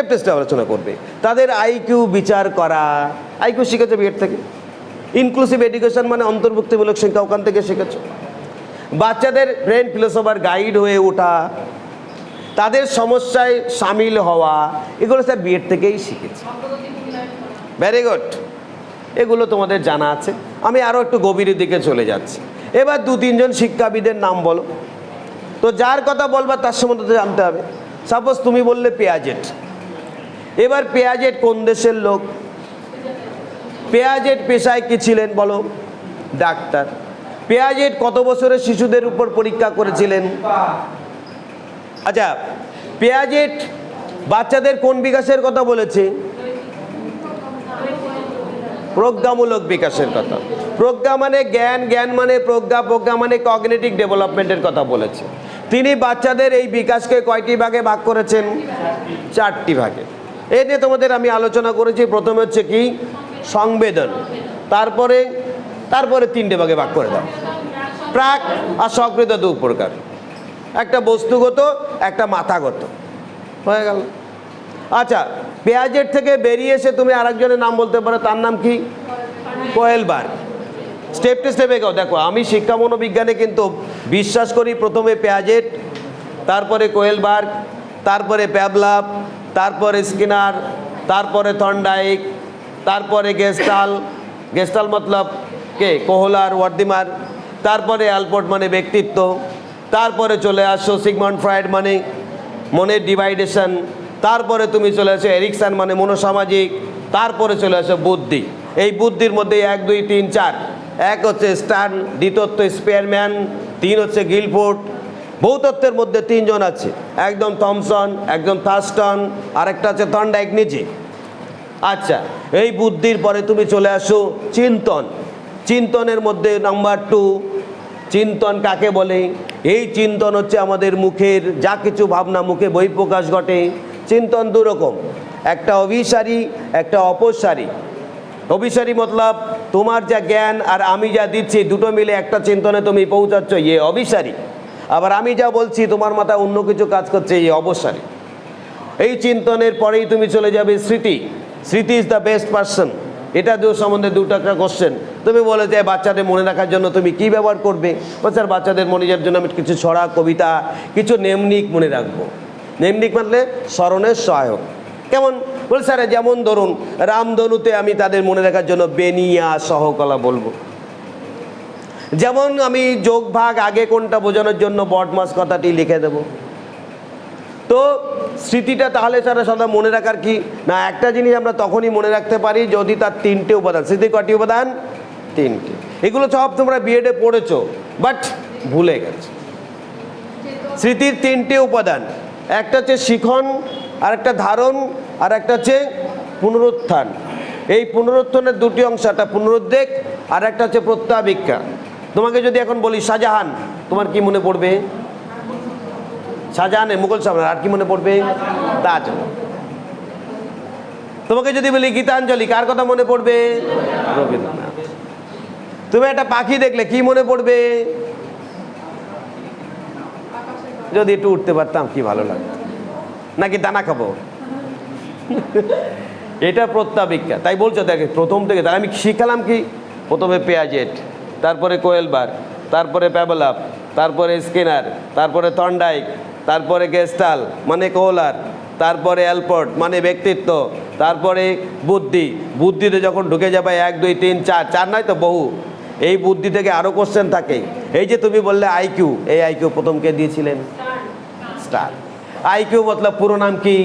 Step টেস্টে আলোচনা করবে। তাদের আইকিউ বিচার করা আইকিউ শিখেছে বিএড থেকে? ইনক্লুসিভ এডুকেশন মানে অন্তর্ভুক্তিমূলক শিক্ষা, ওখান থেকে শিখেছে। বাচ্চাদের ব্রেন ফিলোসফার গাইড হয়ে ওঠা, তাদের সমস্যায় সামিল হওয়া, এগুলো স্যার বিএড থেকেই শিখেছি। ভেরি গুড এগুলো তোমাদের জানা আছে। আমি আরও একটু গভীরের দিকে চলে যাচ্ছি। এবার দু তিনজন শিক্ষাবিদের নাম বলো। তো যার কথা বলবা তার সম্বন্ধে জানতে হবে। সাপোজ তুমি বললে পেঁয়াজেট এবার পেঁয়াজেট কোন দেশের লোক? পেঁয়াজেট পেশায় কি ছিলেন বলো? ডাক্তার। পেঁয়াজেট কত বছরের শিশুদের উপর পরীক্ষা করেছিলেন? আচ্ছা পেঁয়াজেট বাচ্চাদের কোন বিকাশের কথা বলেছে? প্রজ্ঞামূলক বিকাশের কথা। প্রজ্ঞা মানে জ্ঞান জ্ঞান মানে প্রজ্ঞা প্রজ্ঞা মানে কগনেটিক ডেভেলপমেন্টের কথা বলেছে। তিনি বাচ্চাদের এই বিকাশকে কয়টি ভাগে ভাগ করেছেন? চারটি ভাগে। এই নিয়ে তোমাদের আমি আলোচনা করেছি। প্রথমে হচ্ছে কি? সংবেদন। তারপরে তারপরে তিনটে ভাগে ভাগ করে দাও। প্রাক আর সকৃত দু প্রকার। একটা বস্তুগত, একটা মাথাগত। হয়ে গেল। আচ্ছা পেঁয়াজের থেকে বেরিয়ে এসে তুমি আরেকজনের নাম বলতে পারো। তার নাম কি? কোয়েলবার। স্টেপ টু স্টেপে গাও দেখো, আমি শিক্ষা মনোবিজ্ঞানে কিন্তু বিশ্বাস করি প্রথমে পেঁয়াজেট তারপরে কোয়েলবার্গ তারপরে প্যাবলাপ তারপরে স্কিনার, তারপরে থন্ডাইক, তারপরে গেস্টাল। গেস্টাল মতলব কে? কোহলার ওয়ার্দিমার। তারপরে অ্যালপোর্ট মানে ব্যক্তিত্ব। তারপরে চলে আসো সিগমন্ড ফ্রাইড মানে মনের ডিভাইডেশন। তারপরে তুমি চলে আসো এরিকসান মানে মনোসামাজিক। তারপরে চলে আসো বুদ্ধি। এই বুদ্ধির মধ্যে এক, দুই, তিন, চার। এক হচ্ছে স্টান দ্বিতত্ব স্পেয়ারম্যান, তিন হচ্ছে গিলফোর্ড ভৌতত্ত্বের মধ্যে তিনজন আছে। একদম থমসন, একদম থাস্টন, আরেকটা আছে থন্ডাইক নিজে। আচ্ছা এই বুদ্ধির পরে তুমি চলে আসো চিন্তন। চিন্তনের মধ্যে নাম্বার টু, চিন্তন কাকে বলে? এই চিন্তন হচ্ছে আমাদের মুখের যা কিছু ভাবনা মুখে বহিঃপ্রকাশ ঘটে। চিন্তন দুরকম, একটা অভিসারী, একটা অপসারী। অভিসারী মতলব, তোমার যা জ্ঞান আর আমি যা দিচ্ছি, দুটো মিলে একটা চিন্তনে তুমি পৌঁছাচ্ছ ইয়ে অভিসারী। আবার আমি যা বলছি, তোমার মাথায় অন্য কিছু কাজ করছে, এই অবসারী। এই চিন্তনের পরেই তুমি চলে যাবে স্মৃতি। স্মৃতি ইজ দ্য বেস্ট পার্সন এটা দু সম্বন্ধে দুটো একটা কোশ্চেন তুমি বলে যে বাচ্চাদের মনে রাখার জন্য তুমি কি ব্যবহার করবে? স্যার বাচ্চাদের মনে যাওয়ার জন্য আমি কিছু ছড়া, কবিতা, কিছু নেমনিক মনে রাখব। নেমনিক মানে স্মরণের সহায়ক। কেমন? বল স্যার যেমন ধরুন, রামধনুতে আমি তাদের মনে রাখার জন্য বেনিয়া সহকলা বলব। যেমন আমি যোগ ভাগ আগে কোনটা বোঝানোর জন্য বটমাস কথাটি লিখে দেবো। তো স্মৃতিটা তাহলে সারা সদা মনে রাখার কি? না, একটা জিনিস আমরা তখনই মনে রাখতে পারি যদি তার তিনটে উপাদান। স্মৃতি কটি উপাদান? তিনটে। এগুলো সব তোমরা বিএডে পড়েছো, বাট ভুলে গেছো। স্মৃতির তিনটে উপাদান, একটা হচ্ছে শিখন আর একটা ধারণ আর একটা হচ্ছে পুনরুত্থান। এই পুনরুত্থানের দুটি অংশ, একটা পুনরুদ্বেগ আর একটা হচ্ছে প্রত্যাবিক্ষা। তোমাকে যদি এখন বলি শাহজাহান, তোমার কি মনে পড়বে? শাহজাহানের মুঘল সাম্রাজ্য আর কি মনে পড়বে? তাজ তোমাকে যদি বলি গীতাঞ্জলি, কার কথা মনে পড়বে? রবীন্দ্রনাথ। তুমি একটা পাখি দেখলে, কি মনে পড়বে? যদি একটু উঠতে পারতাম, কি ভালো লাগতো। নাকি দানা খাব? এটা প্রত্যাবিক্ষা। তাই বলছো, দেখে, প্রথম থেকে, তাহলে আমি শিখালাম কি? প্রথমে পেঁয়াজেট তারপরে কোয়েলবার, তারপরে প্যাবলাপ, তারপরে স্কিনার, তারপরে থন্ডাইক, তারপরে গেস্টাল মানে কোলার, তারপরে অ্যালপোর্ট মানে ব্যক্তিত্ব, তারপরে বুদ্ধি। বুদ্ধিতে যখন ঢুকে যাবে, এক, দুই, তিন, চার চার নয় তো বহু। এই বুদ্ধি থেকে আরও কোশ্চেন থাকে। এই যে তুমি বললে আইকিউ এই আইকিউ প্রথমকে দিয়েছিলেন? স্টার। আইকিউ মতলব পুরো নাম কি?